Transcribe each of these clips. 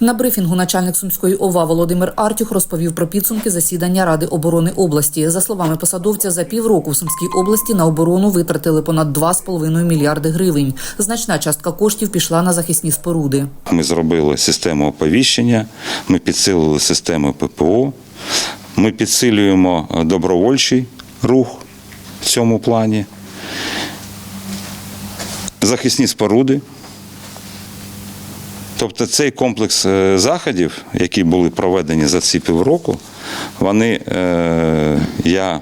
На брифінгу начальник сумської ОВА Володимир Артюх розповів про підсумки засідання Ради оборони області. За словами посадовця, за півроку в Сумській області на оборону витратили понад 2,5 мільярди гривень. Значна частка коштів пішла на захисні споруди. Ми зробили систему оповіщення, ми підсилили систему ППО, ми підсилюємо добровольчий рух в цьому плані, захисні споруди. Тобто цей комплекс е, заходів, які були проведені за ці півроку, вони, е, я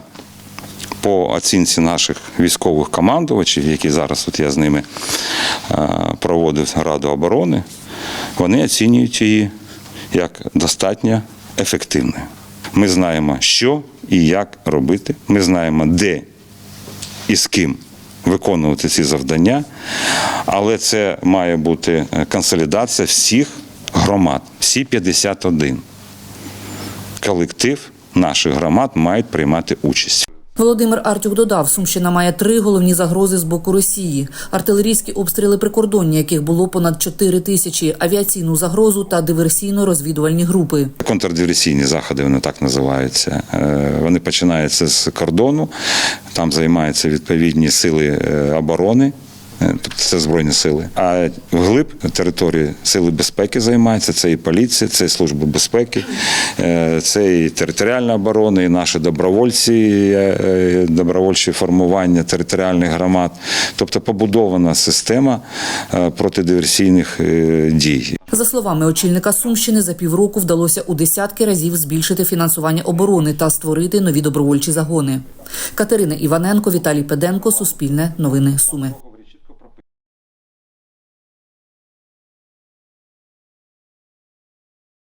по оцінці наших військових командувачів, які зараз от я з ними е, проводив Раду оборони, вони оцінюють її як достатньо ефективною. Ми знаємо, що і як робити. Ми знаємо, де і з ким виконувати ці завдання, але це має бути е, консолідація всіх громад, всі 51. Колектив наших громад мають приймати участь. Володимир Артюк додав, Сумщина має три головні загрози з боку Росії: артилерійські обстріли прикордоння, яких було понад 4 тисячі, авіаційну загрозу та диверсійно-розвідувальні групи. Контрдиверсійні заходи, вони так називаються. Е, Вони починаються з кордону, там займаються відповідні сили е, оборони. е, Тобто це збройні сили. А вглиб території сили безпеки займаються. Це і поліція, це і служба безпеки, е, це і територіальна оборона, і наші добровольці, добровольчі формування територіальних громад. Тобто побудована система протидиверсійних дій. За словами очільника Сумщини, за півроку вдалося у десятки разів збільшити фінансування оборони та створити нові добровольчі загони. Катерина Іваненко, Віталій Педенко, Суспільне, Новини Суми.